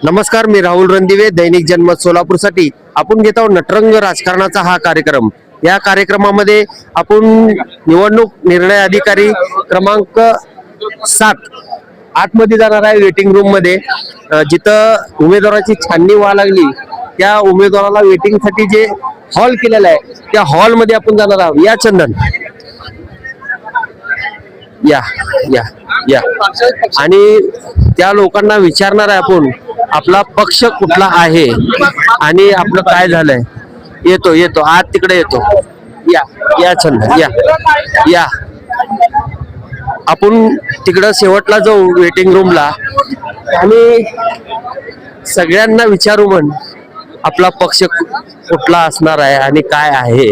नमस्कार मी राहुल रणदिवे दैनिक जनमत सोलापूरसाठी. आपण घेत आहोत नटरंग राजकारणाचा हा कार्यक्रम. या कार्यक्रमामध्ये आपण निवडणूक निर्णय अधिकारी क्रमांक सात आतमध्ये जाणार आहे वेटिंग रूममध्ये. जिथं उमेदवाराची छाननी व्हा लागली. त्या उमेदवाराला वेटिंगसाठी जे हॉल केलेला आहे त्या हॉलमध्ये आपण जाणार आहोत. या चंदन. या या या. आणि त्या लोकांना विचारणार आहे आपण आपला पक्ष कुठला आहे आणि आपलं काय झालंय? येतो येतो. आत तिकडे येतो. या या छंद या. या. आपण तिकडं शेवटला जाऊ वेटिंग रूमला आणि सगळ्यांना विचारू म्हण आपला पक्ष कुठला असणार आहे आणि काय आहे?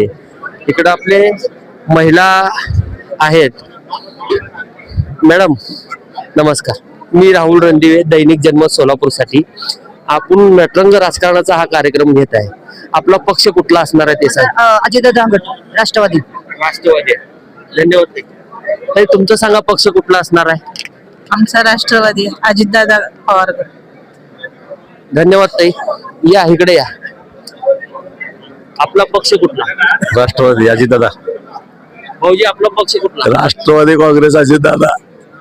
इकडं आपले महिला आहेत. मॅडम नमस्कार. मी राहुल रणदिवे दैनिक जनमत सोलापूरसाठी. आपण नटरंग राजकारणाचा हा कार्यक्रम घेत आहे. आपला पक्ष कुठला असणार आहे ते सांग. अजितदादा गट राष्ट्रवादी. राष्ट्रवादी. धन्यवाद ताई. ताई, तुमचं सांगा पक्ष कुठला असणार आहे? आमचा राष्ट्रवादी अजितदादा पवार गट. धन्यवाद ताई. या इकडे या. आपला पक्ष कुठला? राष्ट्रवादी अजितदादा. भाऊजी आपला पक्ष कुठला? राष्ट्रवादी काँग्रेस अजितदादा.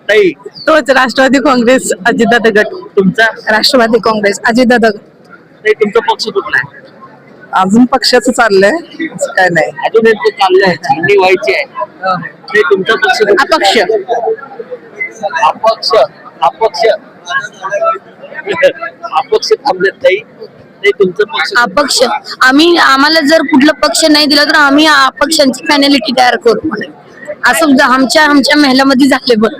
ताई तोच राष्ट्रवादी काँग्रेस अजितदादा गट. तुमचा? राष्ट्रवादी काँग्रेस अजितदादा गट. ताई तुमचा पक्ष कुठला आहे? अजून पक्षाचं चाललंय. असं काय नाही. अजून यांचं चाललंय. छाननी व्हायची आहे. ताई, तुमचा पक्ष कुठला? अपक्ष. अपक्ष. अपक्ष. अपक्ष थांबलेत ताई. ताई तुमचं पक्ष अपक्ष. आम्ही आम्हाला जर कुठला पक्ष नाही दिला तर आम्ही अपक्षांची पॅनॅलिटी तयार करू. म्हणे असं आमच्या आमच्या महिलामध्ये झाले बघ.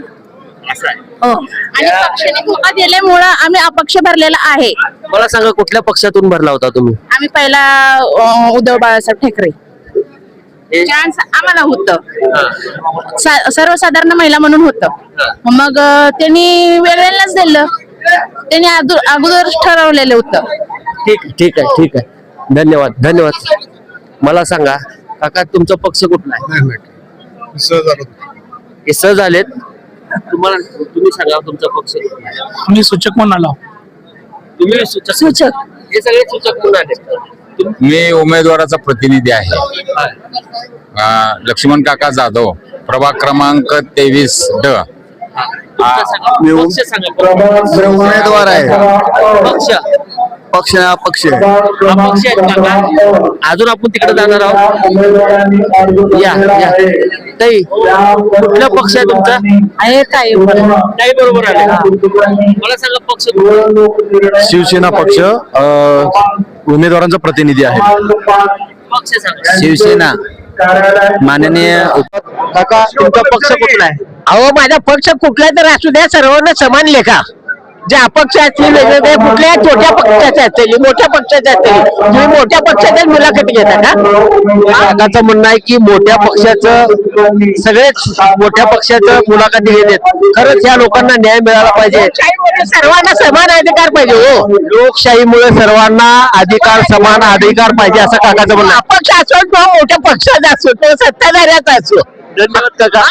असं आहे हो. आणि पक्षाने धोका दिल्यामुळं आम्ही अपक्ष भरलेला आहे. मला सांगा कुठल्या पक्षातून भरला होता तुम्ही? आम्ही पहिला अं, उद्धव बाळासाहेब ठाकरे. हे- चान्स आम्हाला होतं. हा, सा- सर्वसाधारण महिला म्हणून होतं. हा. मग अं, त्यांनी वेगळ्यालाच दिलं. त्यांनी अगोदरच ठरवलेलं होतं. ठीक आहे ठीक आहे ठीक आहे. धन्यवाद धन्यवाद. मला सांगा काका तुमचा पक्ष कुठला आहे? हे सहज आलेत तुम्हाला तुम्ही सांगा तुमचा पक्ष? मी सूचक म्हणून आलो. तुम्ही सूचक. सूचक. हे सगळे सूचक तुम्ही- मी उमेदवाराचा प्रतिनिधी आहे. हा. लक्ष्मण काका जाधव प्रभाग क्रमांक तेवीस ड. उमेदवार आहे. पक्ष. पक्ष हा पक्ष आहे. हा पक्ष आहे काका अजून आपण तिकडे जाणार आहोत. या या. ताई कुठला पक्ष आहे तुमचा? आहे ताई नाही बरोबर आले मला सांगा पक्ष कुठला? शिवसेना पक्ष अ, उमेदवारांचा प्रतिनिधी आहे. पक्ष सांगा. शिवसेना माननीय काका तुमचा पक्ष कुठला आहे? अहो माझा पक्ष कुठला तर असू द्या सर्वांना समान लेखा. जे अपक्ष असतील वेगवेगळे कुठल्या छोट्या पक्षाचे असतील मोठ्या पक्षाचे असतील तुम्ही मोठ्या पक्षाच्या मुलाखत घेता का? काकाचं म्हणणं आहे की मोठ्या पक्षाचं सगळेच मोठ्या पक्षाचं मुलाखती घेतात खरंच या लोकांना न्याय मिळाला पाहिजे. सर्वांना समान अधिकार पाहिजे हो. लोकशाहीमुळे सर्वांना अधिकार समान अधिकार पाहिजे असं काकाचं म्हणणं आहे. अपक्ष असो किंवा मोठ्या पक्षाचा असो किंवा सत्ताधाऱ्याचा असो. धन्यवाद काका.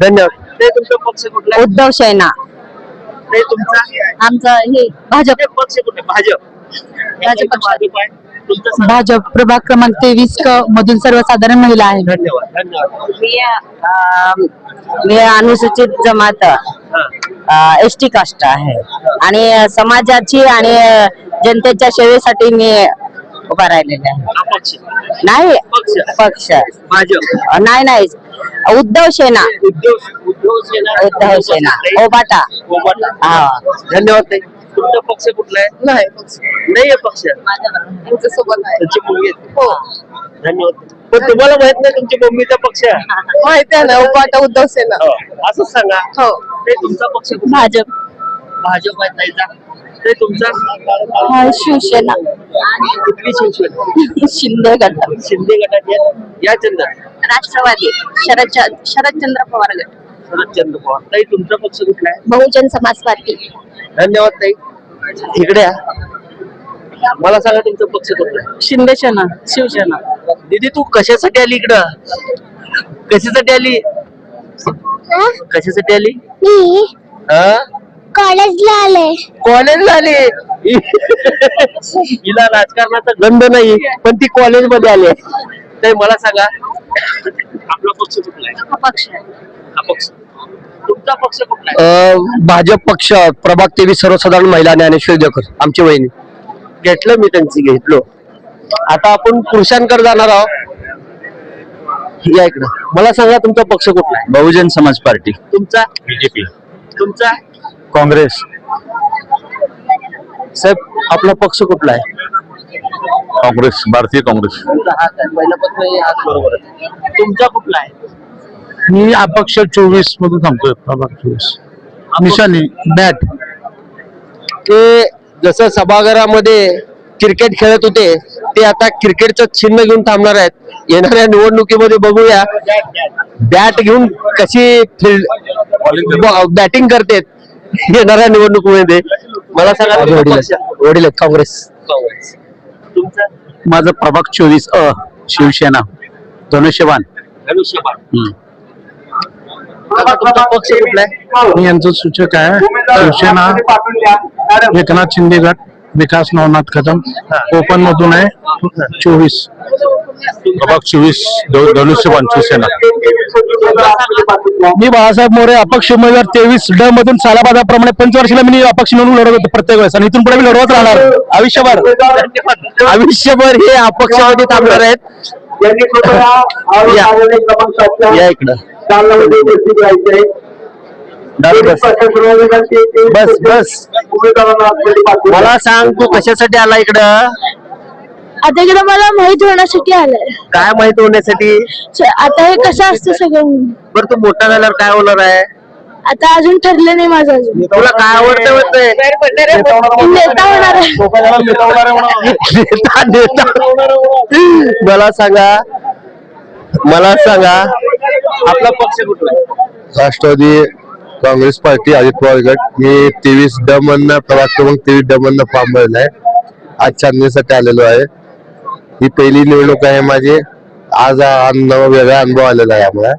धन्यवाद. ते तुमचा पक्ष कुठला आहे? उद्धव सेना तुमचा आमचं हे भाजप. पक्ष कुठे? भाजप. भाजप पक्ष. भाजप आहे. तुमचा सांगा. भाजप प्रभाग क्रमांक तेवीस मधून सर्वसाधारण महिला आहे धन्यवाद धन्यवाद. मी अं, मी अनुसूचित जमात हा. एस टी कास्ट आहे. आणि समाजाची आणि जनतेच्या सेवेसाठी मी उभा राहिलेले आहे. हा पक्ष. नाही पक्ष. पक्ष. भाजप. नाही नाही. उद्धव सेना. उद्धव उद्धव सेना ओबाटा. हा. धन्यवाद ताई. तुमचा पक्ष कुठला आहे? नाही नाही आहे पक्ष. आहे. तुमची मुलगी आहे. धन्यवाद पण तुम्हाला माहीत नाही तुमच्या मम्मीचा पक्ष आहे. माहिती आहे ना ओबाटा उद्धव सेना. हो. असंच सांगा. हो. ते तुमचा पक्ष कुठला? भाजप. भाजप आहे ताईचा. ते तुमचा? शिवसेना. कुठली शिवसेना? शिंदे गट शिंदे गटाची आहे? या चंद्र राष्ट्रवादी. शरद शरदचंद्र पवार गट. शरदचंद्र पवार ताई तुमचा पक्ष कुठला आहे? बहुजन समाज पार्टी. धन्यवाद ताई. इकडे या. मला सांगा तुमचा पक्ष कुठला आहे? शिंदे सेना शिवसेना दीदी तू कशासाठी आली इकडं? कशासाठी आली? कशासाठी आली? मी हा कॉलेजला आले. कॉलेज आली? हिला राजकारणाचा गंध नाही पण ती कॉलेजमध्ये आली आहे. तर मला सांगा आपला पक्ष कुठला आहे? पक्ष हा पक्ष. तुमचा पक्ष कुठला आहे? भाजप पक्ष प्रभाग तेवीस सर्वसाधारण महिला ज्ञानेश्वर देवकर आमची वहिनी. घेतलं मी त्यांची घेतलो. आता आपण पुरुषांकडे जाणार आहोत. या इकडं. मला सांगा तुमचा पक्ष कुठला आहे? बहुजन समाज पार्टी. तुमचा? बीजेपी. तुमचा? काँग्रेस. साहेब आपला पक्ष कुठला आहे? काँग्रेस भारतीय काँग्रेस. तुमचा हात आहे पहिल्यापासून हात बरोबर आहे. तुमचा कुठला आहे? मी अपक्ष चोवीस मधून सांगतोय प्रभाग चोवीस. निशाणी बॅट ते जसं सभागृहामध्ये क्रिकेट खेळत होते ते आता क्रिकेटचं चिन्ह घेऊन थांबणार आहेत. येणाऱ्या निवडणुकीमध्ये बघूया. बॅट घेऊन कशी फील्ड बॅटिंग करतेत येणाऱ्या निवडणुकीमध्ये. मला सांगा. वडील आहेत. काँग्रेस. माझं प्रभाग चोवीस अ शिवसेना. धनुष्यबाण. धनुष्यबाण. आता तुमचा पक्ष कुठला आहे? मी यांचं सूचक आहे. शिवसेना एकनाथ शिंदे गट विकास नवनाथ कदम ओपन मधून आहे चोवीस. प्रभाग चोवीस धनुष्यबाण शिवसेना मी बाळासाहेब मोरे अपक्ष उमेदवार तेवीस ड मधून सालाबादाप्रमाणे पंचवर्षीला मी अपक्ष निवडून लढवत होतो प्रत्येक वेळेस. आणि इथून पुढे मी लढवत राहणार. आयुष्यभर. आयुष्यभर हे अपक्षामध्ये थांबणार आहेत. या- या इकडं बस. बस बस. मला सांग तू कशासाठी आला इकडं? आता इकडे मला माहीत होण्यासाठी आलंय. काय माहीत होण्यासाठी? आता हे कसं असतं सगळं? बरं तू मोठा झाल्यावर काय होणार आहे? आता अजून ठरलं नाही माझं अजून. तुला काय आवडतं वाटतंय नेता होणार आहे नेता नेता. मला सांगा मला सांगा. आपला पक्ष कुठला आहे? राष्ट्रवादी काँग्रेस पार्टी अजित पवार गट. मी तेवीस ड मधनं प्रभाग क्रमांक तेवीस ड मधनं फॉर्म भरला आहे आज चांदणीसाठी आलेलो आहे. ही पहिली निवडणूक आहे माझी. आज हा अनुभव वेगळा अनुभव आलेला आहे आम्हाला.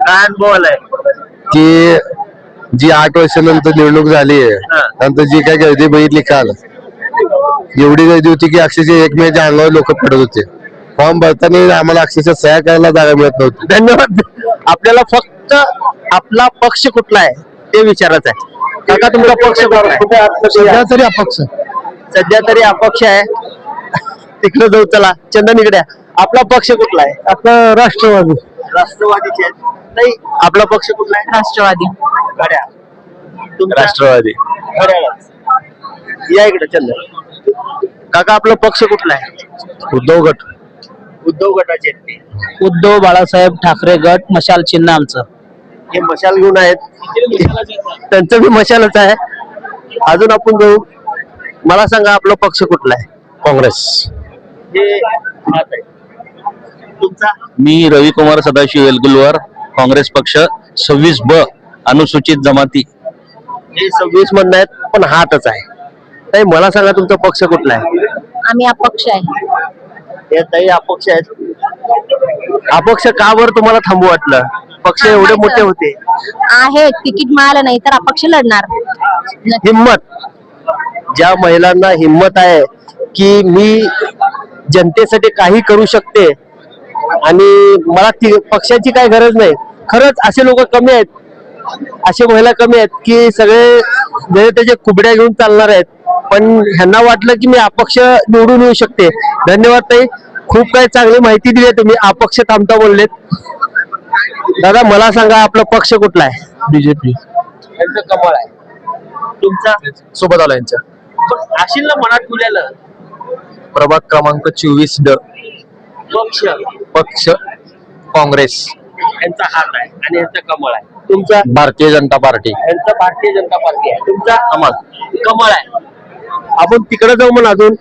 काय अनुभव आलाय? की जी आठ वर्षानंतर निवडणूक झाली आहे नंतर जी काय गर्दी बघितली काल एवढी गर्दी होती की अक्षरशः एकमेकाच्या अंगावर लोक पडत होते. फॉर्म भरताना आम्हाला अक्षरशः सह्या करायला जागा मिळत नव्हती. धन्यवाद. आपल्याला फक्त आपला पक्ष कुठला आहे ते विचारायचं आहे. काका तुमचा पक्ष कुठला आहे? सध्या तरी अपक्ष. सध्या तरी अपक्ष आहे. तिकडे जाऊ चला. चंदन इकडे आहे. आपला पक्ष कुठला आहे? आपला राष्ट्रवादी. राष्ट्रवादीचे आहेत. नाही आपला पक्ष कुठला आहे? राष्ट्रवादी. घड्या. तुमचा? राष्ट्रवादी. घड्याळच. या इकडे चंदन. काका आपला पक्ष कुठला आहे? उद्धव गट. उद्धव गटाचे आहेत ते. उद्धव बाळासाहेब ठाकरे गट मशाल चिन्ह आमचं. हे मशाल घेऊन आहेत. त्यांचं बी मशालच आहे. अजून आपण जाऊ मला सांगा आपला पक्ष कुठला आहे? काँग्रेस. हे हात आहे. तुमचा? मी रविकुमार सदाशिव एलगुलवर काँग्रेस पक्ष सव्वीस ब अनुसूचित जमाती. हे सव्वीस म्हणणं आहेत पण हातच आहे. ताई मला सांगा तुमचा पक्ष कुठला आहे? आम्ही अपक्ष आहे. हे ताई अपक्ष आहेत. अपक्ष का बरं तुम्हाला थांबू वाटलं? पक्ष एवढे मोठे होते. आहे तिकीट मिळालं नाही तर अपक्ष लढणार. हिम्मत ज्या महिलांना हिम्मत आहे की मी जनतेसाठी काही करू शकते आणि मला ती पक्षाची काय गरज नाही. खरंच असे लोक कमी आहेत. असे महिला कमी आहेत की सगळे जनतेचे कुबड्या घेऊन चालणार आहेत पण ह्यांना वाटलं की मी अपक्ष निवडून येऊ शकते. धन्यवाद ताई. खूप काही चांगली माहिती दिली तुम्ही. अपक्ष थांबता बोललेत. दादा मला सांगा आपला पक्ष कुठला आहे? बीजेपी. यांचं कमळ आहे. तुमचा? सोबत आला यांच्या पण असेल ना मनात ठेवलेलं. प्रभाग क्रमांक चोवीस ड. पक्ष. पक्ष काँग्रेस. यांचा हात आहे आणि यांचा कमळ आहे. तुमचा? भारतीय जनता पार्टी. यांचा भारतीय जनता पार्टी आहे. तुमचा? कमळ कमळ आहे. आपण तिकडे जाऊ म्हणून अजून.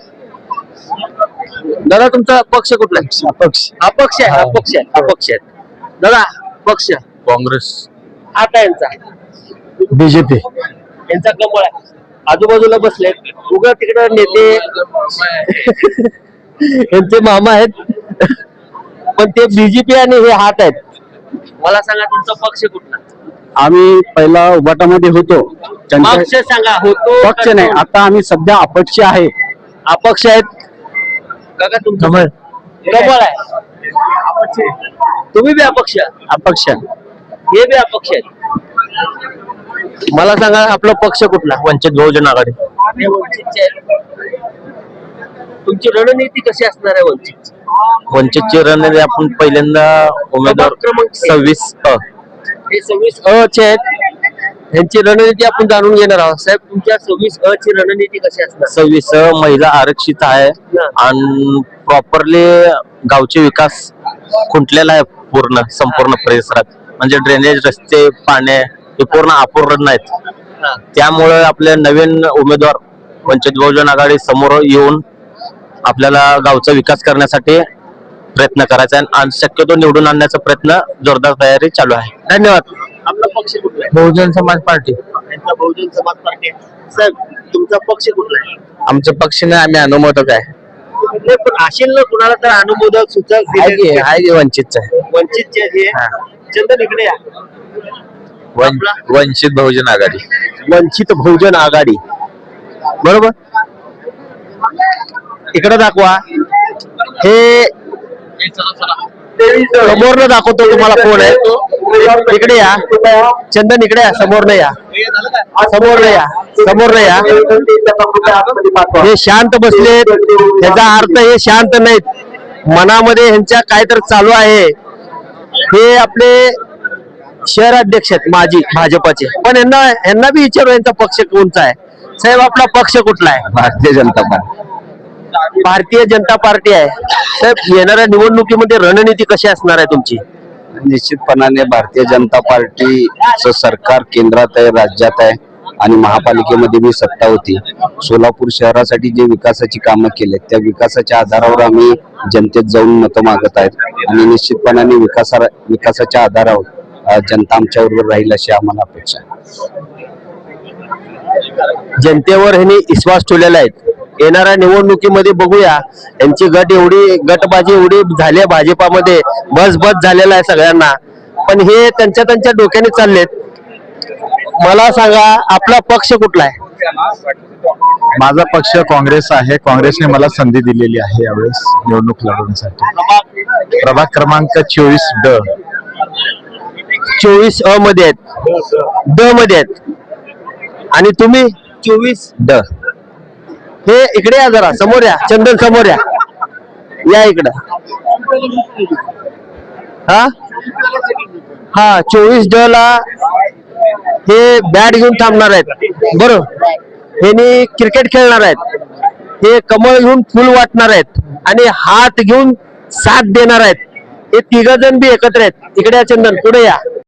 दादा तुमचा पक्ष कुठला आहे? अपक्ष अपक्ष आहे अपक्ष आहे अपक्ष आहे. दादा पक्ष. काँग्रेस. आहे यांचा. बीजेपी. यांचा कमळ आहे. आजूबाजूला बसले उगा तिकडे नेते यांचे मामा आहेत. पण ते बीजेपी आणि हे हात आहेत. मला सांगा तुमचा पक्ष कुठला? आम्ही पहिला उभाटामध्ये होतो. पक्ष सांगा होतो पक्ष नाही. आता आम्ही सध्या अपक्ष आहे. अपक्ष आहेत. काका तुमचं कमळ. कमळ आहे. तुम्ही बी अपक्ष अपक्ष. हे बी अपक्ष आहेत. मला सांगा आपला पक्ष कुठला? वंचित बहुजन आघाडी. हे वंचितचे आहेत. तुमची रणनीती कशी असणार आहे वंचित वंचितची रणनीती आपण पहिल्यांदा उमेदवार क्रमांक सव्वीस अ हे सव्वीस अ चे आहेत. यांची रणनीती आपण जाणून घेणार आहोत. साहेब तुमच्या सव्वीस अ ची रणनीती कशी असणार? सव्वीस अ महिला आरक्षित आहे आणि प्रॉपरली गावचे विकास खुंटलेला आहे पूर्ण संपूर्ण परिसरात. म्हणजे ड्रेनेज रस्ते पाणी हे पूर्ण अपूर्ण नाहीत. त्यामुळे आपले नवीन उमेदवार वंचित बहुजन आघाडी समोर येऊन आपल्याला गावचा विकास करण्यासाठी प्रयत्न करायचा आहे आणि शक्यतो निवडून आणण्याचा प्रयत्न जोरदार तयारी चालू आहे. धन्यवाद. आपला पक्ष कुठला आहे? बहुजन समाज पार्टी. बहुजन समाज पार्टी आहे. साहेब तुमचा पक्ष कुठला आहे? आमच्या पक्षाने आम्ही अनुमोदक आहे. नाही, पण असेल ना कुणाला तर अनुमोदक सूचक दिलेले आहे वंचितच आहे. वंचितचे हे. चंदन इकडे या. आपला? वंचित बहुजन आघाडी. वंचित बहुजन आघाडी. बरोबर? इकडे दाखवा. हे समोरनं दाखवतो तुम्हाला कोण आहे. इकडे या. चंदन इकडे या. समोर या. समोर या. समोर या. हे शांत बसलेत त्याचा अर्थ हे शांत नाहीत. मनामध्ये ह्यांच्या काहीतरी चालू आहे. हे आपले शहर अध्यक्ष आहेत माजी भाजपाचे. पण यांना यांना बी विचारू यांचा पक्ष कोणचा आहे? साहेब आपला पक्ष कुठला आहे? भारतीय जनता पार्टी. भारतीय जनता पार्टी आहे. साहेब येणाऱ्या निवडणुकीमध्ये रणनीती कशी असणार आहे तुमची? निश्चितपणाने भारतीय जनता पार्टीचं सरकार केंद्रात आहे राज्यात आहे आणि महापालिकेमध्ये मी सत्ता होती. सोलापूर शहरासाठी जे विकासाची कामं केली त्या विकासाच्या आधारावर आम्ही जनतेत जाऊन मतं मागत आहेत आणि निश्चितपणाने विकासा विकासाच्या आधारावर जनता आमच्या बरोबर राहील अशी आम्हाला अपेक्षा आहे. जनतेवर ह्यांनी विश्वास ठेवलेला आहे. येणाऱ्या निवडणुकीमध्ये बघूया. यांची गट एवढी गटबाजी एवढी झाली आहे भाजपामध्ये. बस बस झालेला आहे सगळ्यांना. पण हे त्यांच्या त्यांच्या डोक्याने चाललेत. मला सांगा आपला पक्ष कुठला आहे? माझा पक्ष काँग्रेस आहे. काँग्रेसने मला संधी दिलेली आहे यावेळेस निवडणूक लढवण्यासाठी. प्रभाग क्रमांक चोवीस ड. चोवीस अ मध्ये आहेत. ड मध्ये आहेत. आणि तुम्ही? चोवीस. ड. हे इकडे या जरा समोर या चंदन समोर या. या इकडं. हा? हा चोवीस ड ला हे बॅट घेऊन थांबणार आहेत. बरोबर हे क्रिकेट खेळणार आहेत. हे कमळ घेऊन फुल वाटणार आहेत. आणि हात घेऊन साथ देणार आहेत. हे तिघ जण बी एकत्र आहेत. इकडे या चंदन. पुढे या.